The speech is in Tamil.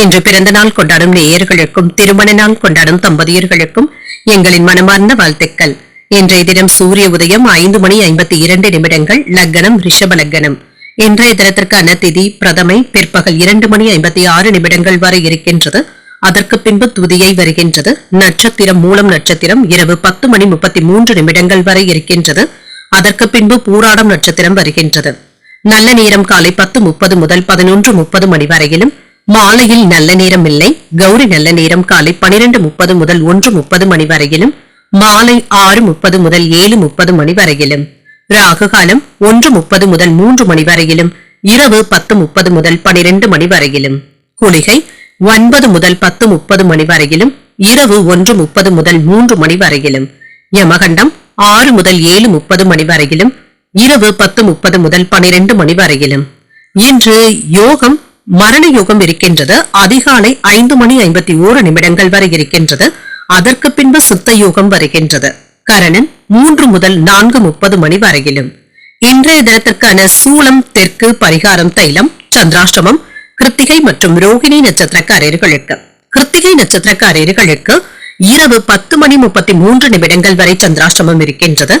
இன்று பிறந்த நாள் கொண்டாடும் நேயர்களுக்கும் திருமண நாள் கொண்டாடும் தம்பதியர்களுக்கும் எங்களின் மனமார்ந்த வாழ்த்துக்கள். இன்றைய தினம் சூரிய உதயம் ஐந்து மணி ஐம்பத்தி இரண்டு நிமிடங்கள் லக்னம் ரிஷப லக்னம் இன்றைய தினத்திற்கான திதி பிரதமை பிற்பகல் இரண்டு மணி ஐம்பத்தி ஆறு நிமிடங்கள் வரை இருக்கின்றது. அதற்கு பின்பு துதியை வருகின்றது. நட்சத்திரம் மூலம் நட்சத்திரம் இரவு பத்து மணி முப்பத்தி மூன்று நிமிடங்கள் வரை இருக்கின்றது. அதற்கு பின்பு பூராடம் நட்சத்திரம் வருகின்றது. நல்ல நேரம் காலை பத்து முப்பது முதல் பதினொன்று முப்பது மணி வரையிலும் மாலையில் நல்ல நேரம் இல்லை கௌரி நல்ல நேரம் காலை பனிரெண்டு முப்பது முதல் ஒன்று முப்பது மணி வரையிலும் மாலை ஆறு முப்பது முதல் ஏழு முப்பது மணி வரையிலும் ராகு காலம் ஒன்று முப்பது முதல் மூன்று மணி வரையிலும் இரவு பத்து முப்பது முதல் பனிரெண்டு மணி வரையிலும் குளிகை ஒன்பது முதல் பத்து முப்பது மணி வரையிலும் இரவு ஒன்று முப்பது முதல் மூன்று மணி வரையிலும் யமகண்டம் ஆறு முதல் ஏழு முப்பது மணி வரையிலும் இரவு பத்து முப்பது முதல் பனிரெண்டு மணி வரையிலும். இன்று யோகம் மரண யுகம் இருக்கின்றது. அதிகாலை ஐந்து மணி ஐம்பத்தி ஓரு நிமிடங்கள் வரை இருக்கின்றது. அதற்கு பின்பு சித்த யோகம் வருகின்றது. கரணன் மூன்று முதல் நான்கு முப்பது மணி வரையிலும். இன்றைய தினத்திற்கான சூளம் தெற்கு பரிகாரம் தைலம் சந்திராஷ்டமம் கிருத்திகை மற்றும் ரோகிணி நட்சத்திரக்காரர்களுக்கு. கிருத்திகை நட்சத்திரக்காரர்களுக்கு இரவு பத்து மணி முப்பத்தி மூன்று நிமிடங்கள் வரை சந்திராஷ்டமம் இருக்கின்றது.